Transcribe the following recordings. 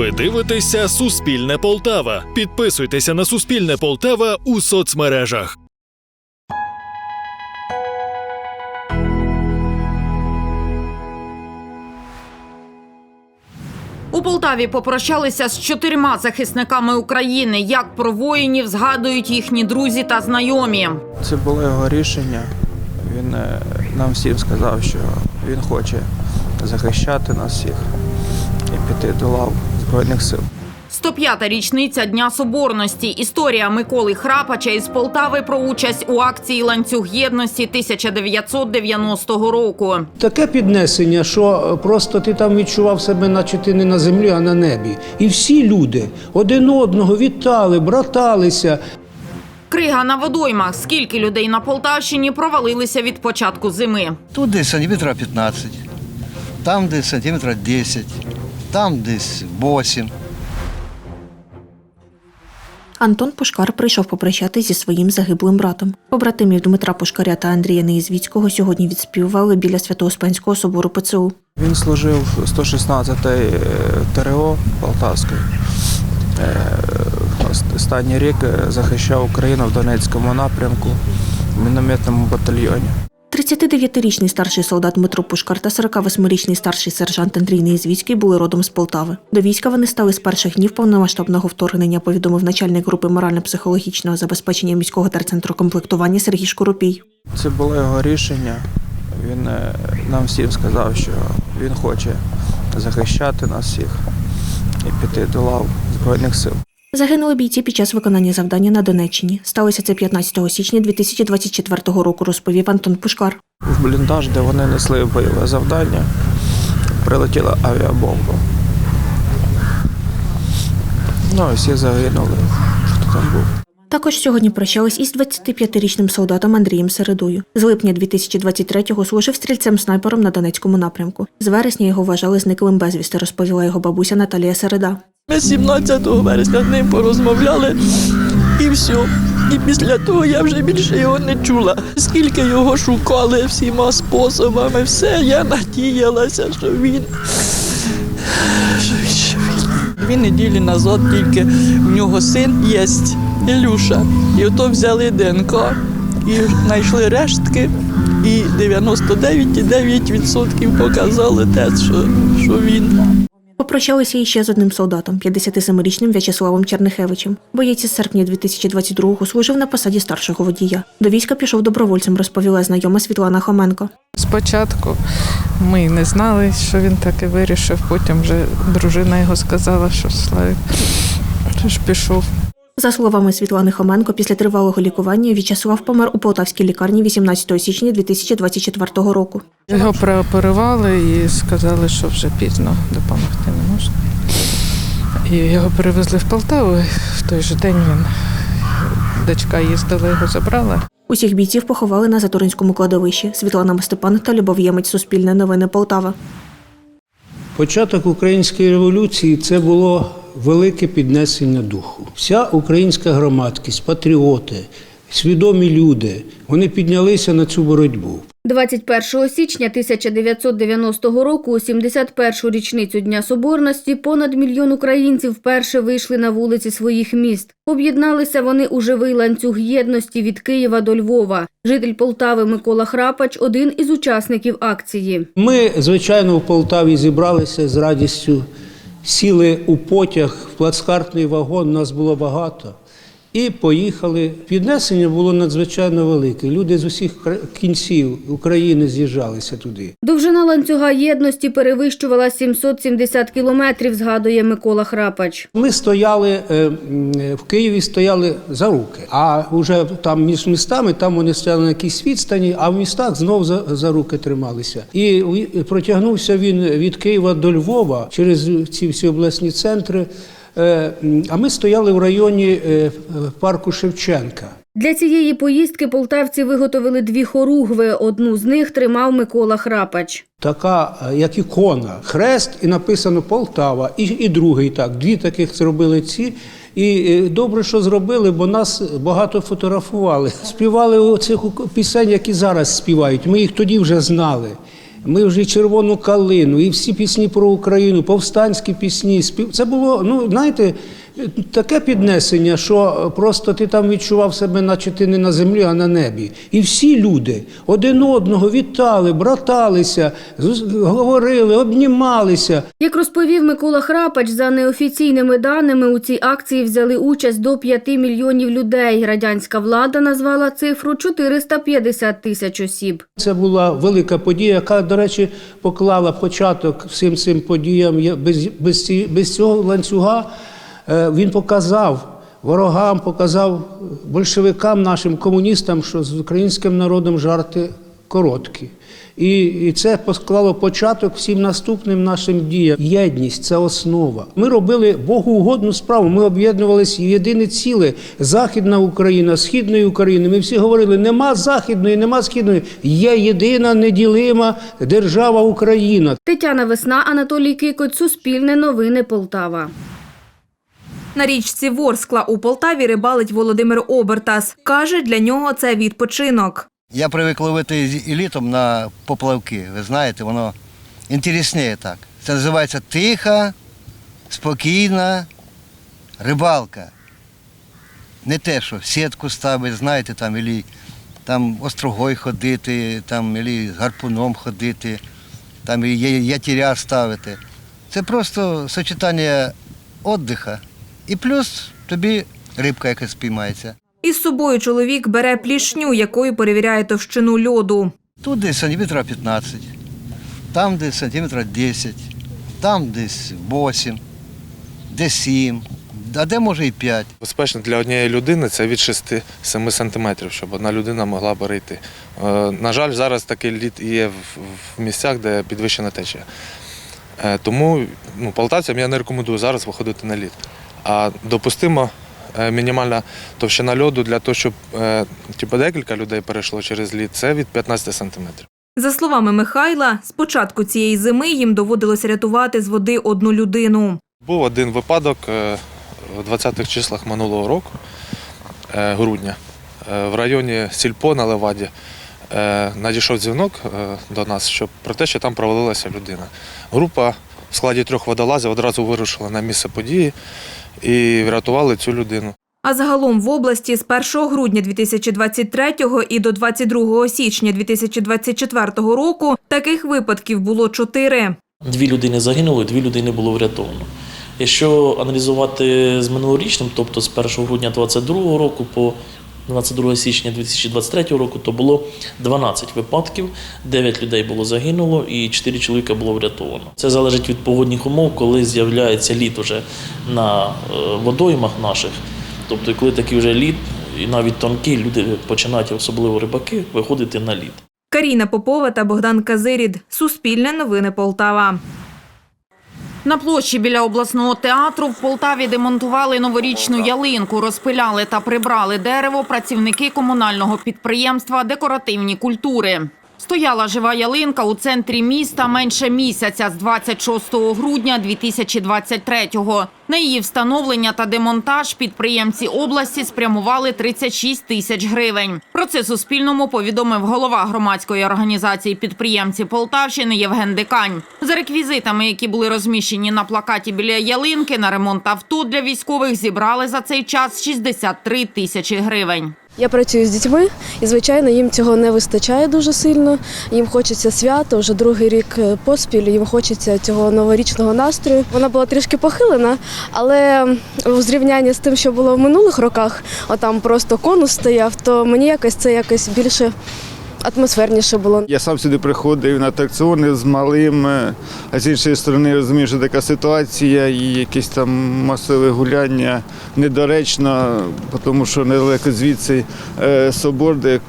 Ви дивитеся Суспільне Полтава. Підписуйтеся на Суспільне Полтава у соцмережах. У Полтаві попрощалися з чотирма захисниками України. Як про воїнів згадують їхні друзі та знайомі. Це було його рішення. Він е, нам всім сказав, що він хоче захищати нас всіх і піти до лав Збройних сил. 105-та річниця Дня Соборності. Історія Миколи Храпача із Полтави про участь у акції ланцюг єдності 1990 року. Таке піднесення, що просто ти там відчував себе, наче ти не на землі, а на небі. І всі люди один одного вітали, браталися. Крига на водоймах. Скільки людей на Полтавщині провалилися від початку зими? Тут десь сантиметра 15, там десь сантиметра 10, там десь 8. Антон Пушкар прийшов попрощатись зі своїм загиблим братом. Побратимів Дмитра Пушкаря та Андрія Неізвіцького сьогодні відспівували біля Свято-Успенського собору ПЦУ. Він служив 116-й ТРО Полтавської. Е, Останній рік е, захищав Україну в Донецькому напрямку в мінометному батальйоні. 39-річний старший солдат Дмитро Пушкар та 48-річний старший сержант Андрій Неізвіцький були родом з Полтави. До війська вони стали з перших днів повномасштабного вторгнення, повідомив начальник групи морально-психологічного забезпечення міського терцентру комплектування Сергій Шкуропій. Це було його рішення. Він е, нам всім сказав, що він хоче захищати нас всіх і піти до лав Збройних сил. Загинули бійці під час виконання завдання на Донеччині. Сталося це 15 січня 2024 року, розповів Антон Пушкар. В бліндаж, де вони несли бойове завдання, прилетіла авіабомба. Ну, всі загинули, хто там був. Також сьогодні прощались із 25-річним солдатом Андрієм Середою. З липня 2023-го служив стрільцем-снайпером на Донецькому напрямку. З вересня його вважали зниклим безвісти, розповіла його бабуся Наталія Середа. Ми 17 вересня з ним порозмовляли і все. І після того я вже більше його не чула. Скільки його шукали всіма способами, все, я надіялася, що він. Що він. Дві неділі назад тільки в нього син є, Ілюша. І ото взяли ДНК і знайшли рештки, і 99,9% показали те, що, що він. Попрощалися іще з одним солдатом, 57-річним В'ячеславом Чернихевичем. Боєць із серпня 2022-го служив на посаді старшого водія. До війська пішов добровольцем, розповіла знайома Світлана Хоменко. Спочатку ми не знали, що він так і вирішив. Потім вже дружина його сказала, що Славік ж пішов. За словами Світлани Хоменко, після тривалого лікування В'ячеслав помер у Полтавській лікарні 18 січня 2024 року. Його прооперували і сказали, що вже пізно допомогти не можна. І його перевезли в Полтаву. В той же день він дочка їздила, його забрала. Усіх бійців поховали на Заторинському кладовищі. Світлана Мастепан та Любов Ємець, Суспільне новини Полтава. Початок української революції це було велике піднесення духу. Вся українська громадськість, патріоти, свідомі люди, вони піднялися на цю боротьбу. 21 січня 1990 року, у 71-шу річницю Дня Соборності, понад мільйон українців вперше вийшли на вулиці своїх міст. Об'єдналися вони у живий ланцюг єдності від Києва до Львова. Житель Полтави Микола Храпач – один із учасників акції. Ми, звичайно, в Полтаві зібралися з радістю, сіли у потяг, в плацкартний вагон, нас було багато. І поїхали. Піднесення було надзвичайно велике. Люди з усіх кінців України з'їжджалися туди. Довжина ланцюга єдності перевищувала 770 кілометрів, згадує Микола Храпач. Ми стояли е, в Києві, стояли за руки. А вже там між містами, там вони стояли на якійсь відстані, а в містах знов за, за руки трималися. І протягнувся він від Києва до Львова через ці всі обласні центри. Е, А ми стояли в районі е, парку Шевченка. Для цієї поїздки полтавці виготовили дві хоругви. Одну з них тримав Микола Храпач. Така, е, як ікона, хрест, і написано Полтава, і, і другий так. Дві таких зробили ці. І добре, що зробили, бо нас багато фотографували. Співали оцих пісень, які зараз співають. Ми їх тоді вже знали. Ми вже червону калину, і всі пісні про Україну, повстанські пісні. спів- Це було, ну знаєте, таке піднесення, що просто ти там відчував себе, наче ти не на землі, а на небі. І всі люди один одного вітали, браталися, говорили, обнімалися. Як розповів Микола Храпач, за неофіційними даними у цій акції взяли участь до 5 мільйонів людей. Радянська влада назвала цифру 450 тисяч осіб. Це була велика подія, яка, до речі, поклала початок всім цим подіям. Без, без, ці- без цього ланцюга він показав ворогам, показав большевикам, нашим комуністам, що з українським народом жарти короткі. І, і це посклало початок всім наступним нашим діям. Єдність це основа. Ми робили Богу угодну справу. Ми об'єднувалися в єдине ціле. Західна Україна, Східної України. Ми всі говорили: нема західної, нема східної. Є єдина неділима держава Україна. Тетяна Весна, Анатолій Кикоть, Суспільне новини Полтава. На річці Ворскла у Полтаві рибалить Володимир Обертас. Каже, для нього це відпочинок. Я привик ловити і літом на поплавки. Ви знаєте, воно інтересніше так. Це називається тиха, спокійна рибалка. Не те, що сітку ставити, знаєте, там, ілі, там острогой ходити, там, ілі гарпуном ходити, там ілі ятіря ставити. Це просто сочетання віддиха. І плюс тобі рибка якась спіймається. Із собою чоловік бере плішню, якою перевіряє товщину льоду. Тут десь сантиметра 15, там десь сантиметра 10, там десь 8, десь 7, а де може і 5. Безпечно для однієї людини це від 6-7 сантиметрів, щоб одна людина могла перейти. Е, На жаль, зараз такий лід є в- місцях, де підвищена течія. Е, Тому ну, полтавцям я не рекомендую зараз виходити на лід. А допустимо е, мінімальна товщина льоду для того, щоб е, типу, декілька людей перейшло через лід, це від 15 сантиметрів. За словами Михайла, з початку цієї зими їм доводилось рятувати з води одну людину. Був один випадок е, в 20-х числах минулого року, е, грудня, е, в районі Сільпо на Леваді. е, Надійшов дзвінок е, до нас, що про те, що там провалилася людина. Група в складі трьох водолазів одразу вирушила на місце події і врятували цю людину. А загалом в області з 1 грудня 2023 і до 22 січня 2024 року таких випадків було чотири. Дві людини загинули, дві людини було врятовано. Якщо аналізувати з минулорічним, тобто з 1 грудня 2022 року по 22 січня 2023 року, то було 12 випадків, 9 людей було загинуло і 4 чоловіка було врятовано. Це залежить від погодних умов, коли з'являється лід уже на е, водоймах наших. Тобто, коли такий вже лід, і навіть тонкий, люди починають, особливо рибаки, виходити на лід. Каріна Попова та Богдан Казирід. Суспільне новини Полтава. На площі біля обласного театру в Полтаві демонтували новорічну ялинку, розпиляли та прибрали дерево працівники комунального підприємства Декоративні культури. Стояла жива ялинка у центрі міста менше місяця з 26 грудня 2023-го. На її встановлення та демонтаж підприємці області спрямували 36 тисяч гривень. Про це Суспільному повідомив голова громадської організації підприємці Полтавщини Євген Дикань. За реквізитами, які були розміщені на плакаті біля ялинки, на ремонт авто для військових зібрали за цей час 63 тисячі гривень. Я працюю з дітьми, і звичайно їм цього не вистачає дуже сильно. Їм хочеться свято, вже другий рік е, поспіль. Їм хочеться цього новорічного настрою. Вона була трішки похилена, але в зрівнянні з тим, що було в минулих роках, отам просто конус стояв, то мені якось це якось більше атмосферніше було. Я сам сюди приходив на атракціони з малим, е, а з іншої сторони розумію, що така ситуація і якесь там масове гуляння недоречно, тому що недалеко звідси е, собор, де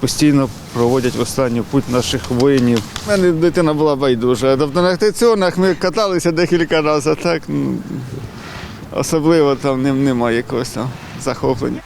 постійно проводять в останню путь наших воїнів. У мене дитина була байдужа. Тобто на атракціонах ми каталися декілька разів, а так особливо там немає якогось там захоплення.